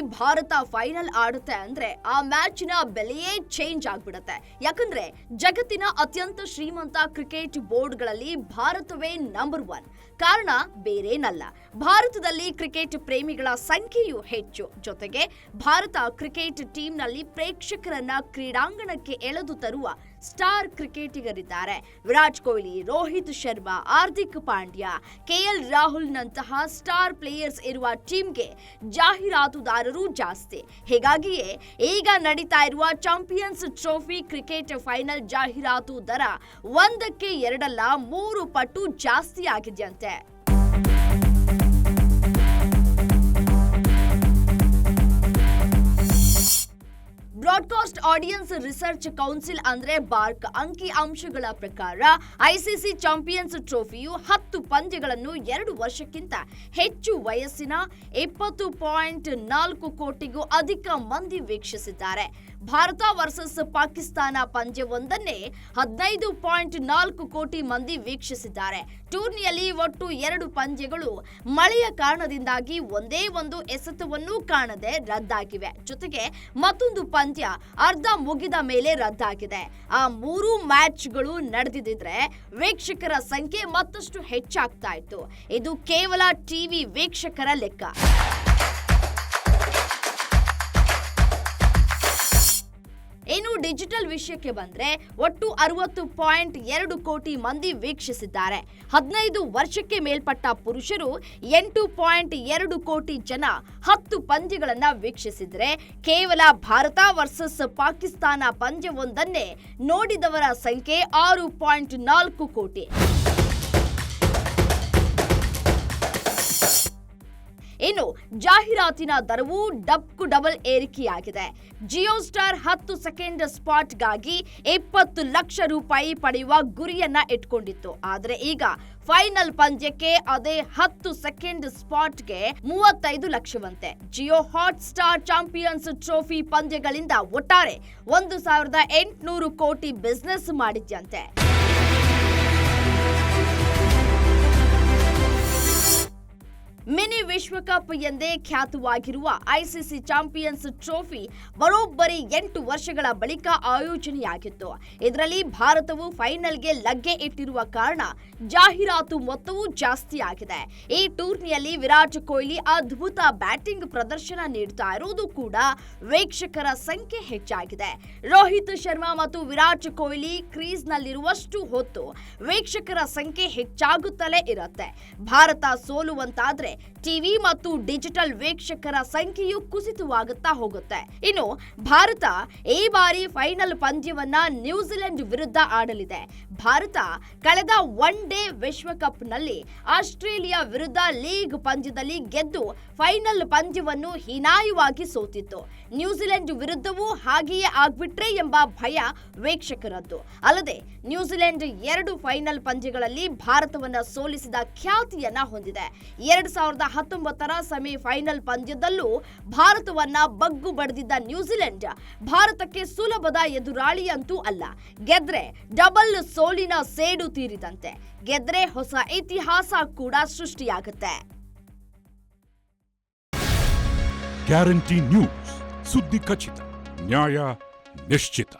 Bharat final ಆಡುತ್ತೆ ಅಂದ್ರೆ ಆ ಮ್ಯಾಚಿನ ಬೆಲೆಯೇ change ಆಗ್ಬಿಡುತ್ತೆ. ಯಾಕಂದ್ರೆ ಜಗತ್ತಿನ ಅತ್ಯಂತ ಶ್ರೀಮಂತ ಕ್ರಿಕೆಟ್ ಬೋರ್ಡ್ಗಳಲ್ಲಿ ಭಾರತವೇ ನಂಬರ್ ಒನ್ ಕಾರಣ ಬೇರೇನಲ್ಲ. ಭಾರತದಲ್ಲಿ ಕ್ರಿಕೆಟ್ ಪ್ರೇಮಿಗಳ ಸಂಖ್ಯೆಯೂ ಹೆಚ್ಚು. ಜೊತೆಗೆ ಭಾರತ ಕ್ರಿಕೆಟ್ ಟೀಮ್ನಲ್ಲಿ ಪ್ರೇಕ್ಷಕರನ್ನ ಕ್ರೀಡಾಂಗಣಕ್ಕೆ ಎಳೆದು ತರುವ ಸ್ಟಾರ್ ಕ್ರಿಕೆಟಿಗರಿದ್ದಾರೆ. ವಿರಾಟ್ ಕೊಹ್ಲಿ, ರೋಹಿತ್ ಶರ್ಮಾ, ಹಾರ್ದಿಕ್ ಪಾಂಡ್ಯ, ಕೆಎಲ್ ರಾಹುಲ್ನಂತಹ ಸ್ಟಾರ್ ಪ್ಲೇಯರ್ಸ್ ಇರುವ ಟೀಮ್ಗೆ ಜಾಹೀರಾತುದಾರರು ಜಾಸ್ತಿ. ಹೀಗಾಗಿಯೇ ಈಗ ನಡೀತಾ ಇರುವ ಚಾಂಪಿಯನ್ಸ್ ಟ್ರೋಫಿ ಕ್ರಿಕೆಟ್ ಫೈನಲ್ ಜಾಹೀರಾತು ದರ ಒಂದಕ್ಕೆ ಎರಡಲ್ಲ, ಮೂರು ಪಟ್ಟು ಜಾಸ್ತಿ ಆಗಿದೆಯಂತೆ ಬ್ರಾಡ್ಕಾಸ್ಟ್ ಆಡಿಯನ್ಸ್ ರಿಸರ್ಚ್ ಕೌನ್ಸಿಲ್ ಅಂದ್ರೆ ಬಾರ್ಕ್ ಅಂಕಿ ಅಂಶಗಳ ಪ್ರಕಾರ ಐಸಿಸಿ ಚಾಂಪಿಯನ್ಸ್ ಟ್ರೋಫಿಯು ಹತ್ತು ಪಂದ್ಯಗಳನ್ನು ಎರಡು ವರ್ಷಕ್ಕಿಂತ ಹೆಚ್ಚು ವಯಸ್ಸಿನ ಇಪ್ಪತ್ತು ಪಾಯಿಂಟ್ ನಾಲ್ಕು ಕೋಟಿಗೂ ಅಧಿಕ ಮಂದಿ ವೀಕ್ಷಿಸಿದ್ದಾರೆ. ಭಾರತ ವರ್ಸಸ್ ಪಾಕಿಸ್ತಾನ ಪಂದ್ಯವೊಂದನ್ನೇ ಹದಿನೈದು ಪಾಯಿಂಟ್ ನಾಲ್ಕು ಕೋಟಿ ಮಂದಿ ವೀಕ್ಷಿಸಿದ್ದಾರೆ. ಟೂರ್ನಿಯಲ್ಲಿ ಒಟ್ಟು ಎರಡು ಪಂದ್ಯಗಳು ಮಳೆಯ ಕಾರಣದಿಂದಾಗಿ ಒಂದೇ ಒಂದು ಎಸೆತವನ್ನೂ ಕಾಣದೆ ರದ್ದಾಗಿವೆ. ಜೊತೆಗೆ ಮತ್ತೊಂದು ಪಂದ್ಯ ಅರ್ಧ ಮುಗಿದ ಮೇಲೆ ರದ್ದಾಗಿದೆ. ಆ ಮೂರು ಮ್ಯಾಚ್ಗಳು ನಡೆದಿದ್ರೆ ವೀಕ್ಷಕರ ಸಂಖ್ಯೆ ಮತ್ತಷ್ಟು ಹೆಚ್ಚಾಗ್ತಾ ಇತ್ತು. ಇದು ಕೇವಲ ಟಿವಿ ವೀಕ್ಷಕರ ಲೆಕ್ಕ. ಇನ್ನು ಡಿಜಿಟಲ್ ವಿಷಯಕ್ಕೆ ಬಂದ್ರೆ ಒಟ್ಟು ಅರವತ್ತು ಪಾಯಿಂಟ್ ಎರಡು ಕೋಟಿ ಮಂದಿ ವೀಕ್ಷಿಸಿದ್ದಾರೆ. ಹದಿನೈದು ವರ್ಷಕ್ಕೆ ಮೇಲ್ಪಟ್ಟ ಪುರುಷರು ಎಂಟು ಪಾಯಿಂಟ್ ಎರಡು ಕೋಟಿ ಜನ ಹತ್ತು ಪಂದ್ಯಗಳನ್ನ ವೀಕ್ಷಿಸಿದ್ರೆ, ಕೇವಲ ಭಾರತ ವರ್ಸಸ್ ಪಾಕಿಸ್ತಾನ ಪಂದ್ಯವೊಂದನ್ನೇ ನೋಡಿದವರ ಸಂಖ್ಯೆ ಆರು ಪಾಯಿಂಟ್ ನಾಲ್ಕು ಕೋಟಿ. ಇನ್ನು ಜಾಹೀರಾತಿನ ದರವು ಡಬ್ಕು ಡಬಲ್ ಏರಿಕೆಯಾಗಿದೆ. ಜಿಯೋ ಸ್ಟಾರ್ ಹತ್ತು ಸೆಕೆಂಡ್ ಸ್ಪಾಟ್ಗಾಗಿ ಇಪ್ಪತ್ತು ಲಕ್ಷ ರೂಪಾಯಿ ಪಡೆಯುವ ಗುರಿಯನ್ನ ಇಟ್ಕೊಂಡಿತ್ತು. ಆದರೆ ಈಗ ಫೈನಲ್ ಪಂದ್ಯಕ್ಕೆ ಅದೇ ಹತ್ತು ಸೆಕೆಂಡ್ ಸ್ಪಾಟ್ಗೆ ಮೂವತ್ತೈದು ಲಕ್ಷವಂತೆ. Jio Hotstar Champions Trophy ಪಂದ್ಯಗಳಿಂದ ಒಟ್ಟಾರೆ ಒಂದು ಸಾವಿರದ ಎಂಟುನೂರು ಕೋಟಿ ಬಿಸ್ನೆಸ್ ಮಾಡಿದ್ಯಂತೆ. ವಿಶ್ವಕಪ್ ಎಂದೇ ಖ್ಯಾತವಾಗಿರುವ ಐಸಿಸಿ ಚಾಂಪಿಯನ್ಸ್ ಟ್ರೋಫಿ ಬರೋಬ್ಬರಿ ಎಂಟು ವರ್ಷಗಳ ಬಳಿಕ ಆಯೋಜನೆಯಾಗಿತ್ತು. ಇದರಲ್ಲಿ ಭಾರತವು ಫೈನಲ್ಗೆ ಲಗ್ಗೆ ಇಟ್ಟಿರುವ ಕಾರಣ ಜಾಹೀರಾತು ಮೊತ್ತವೂ ಜಾಸ್ತಿ ಆಗಿದೆ ಈ ಟೂರ್ನಿಯಲ್ಲಿ ವಿರಾಟ್ ಕೊಹ್ಲಿ ಅದ್ಭುತ ಬ್ಯಾಟಿಂಗ್ ಪ್ರದರ್ಶನ ನೀಡ್ತಾ ಇರುವುದು ಕೂಡ ವೀಕ್ಷಕರ ಸಂಖ್ಯೆ ಹೆಚ್ಚಾಗಿದೆ. ರೋಹಿತ್ ಶರ್ಮಾ ಮತ್ತು ವಿರಾಟ್ ಕೊಹ್ಲಿ ಕ್ರೀಸ್ನಲ್ಲಿರುವಷ್ಟು ಹೊತ್ತು ವೀಕ್ಷಕರ ಸಂಖ್ಯೆ ಹೆಚ್ಚಾಗುತ್ತಲೇ ಇರುತ್ತೆ. ಭಾರತ ಸೋಲುವಂತಾದ್ರೆ ಟಿವಿ ಮತ್ತು ಡಿಜಿಟಲ್ ವೀಕ್ಷಕರ ಸಂಖ್ಯೆಯು ಕುಸಿತವಾಗುತ್ತಾ ಹೋಗುತ್ತೆ. ಇನ್ನು ಭಾರತ ಈ ಬಾರಿ ಫೈನಲ್ ಪಂದ್ಯವನ್ನ ನ್ಯೂಜಿಲೆಂಡ್ ವಿರುದ್ಧ ಆಡಲಿದೆ. ಭಾರತ ಕಳೆದ ಒನ್ ಡೇ ವಿಶ್ವಕಪ್ನಲ್ಲಿ ಆಸ್ಟ್ರೇಲಿಯಾ ವಿರುದ್ಧ ಲೀಗ್ ಪಂದ್ಯದಲ್ಲಿ ಗೆದ್ದು ಫೈನಲ್ ಪಂದ್ಯವನ್ನು ಹೀನಾಯವಾಗಿ ಸೋತಿತ್ತು. ನ್ಯೂಜಿಲೆಂಡ್ ವಿರುದ್ಧವೂ ಹಾಗೆಯೇ ಆಗ್ಬಿಟ್ರೆ ಎಂಬ ಭಯ ವೀಕ್ಷಕರದ್ದು. ಅಲ್ಲದೆ ನ್ಯೂಜಿಲೆಂಡ್ ಎರಡು ಫೈನಲ್ ಪಂದ್ಯಗಳಲ್ಲಿ ಭಾರತವನ್ನ ಸೋಲಿಸಿದ ಖ್ಯಾತಿಯನ್ನ ಹೊಂದಿದೆ. ಎರಡ್ ಸಾವಿರದ ಹತ್ತೊಂಬತ್ತರ ಸೆಮಿಫೈನಲ್ ಪಂದ್ಯದಲ್ಲೂ ಭಾರತವನ್ನ ಬಗ್ಗು ಬಡಿದಿದ್ದ ನ್ಯೂಜಿಲೆಂಡ್ ಭಾರತಕ್ಕೆ ಸುಲಭದ ಎದುರಾಳಿಯಂತೂ ಅಲ್ಲ. ಗೆದ್ರೆ ಡಬಲ್ ಸೋಲಿನ ಸೇಡು ತೀರಿದಂತೆ. ಗೆದ್ರೆ ಹೊಸ ಇತಿಹಾಸ ಕೂಡ ಸೃಷ್ಟಿಯಾಗುತ್ತೆ. Guarantee news. ಸುದ್ದಿ ಖಚಿತ, ನ್ಯಾಯ ನಿಶ್ಚಿತ.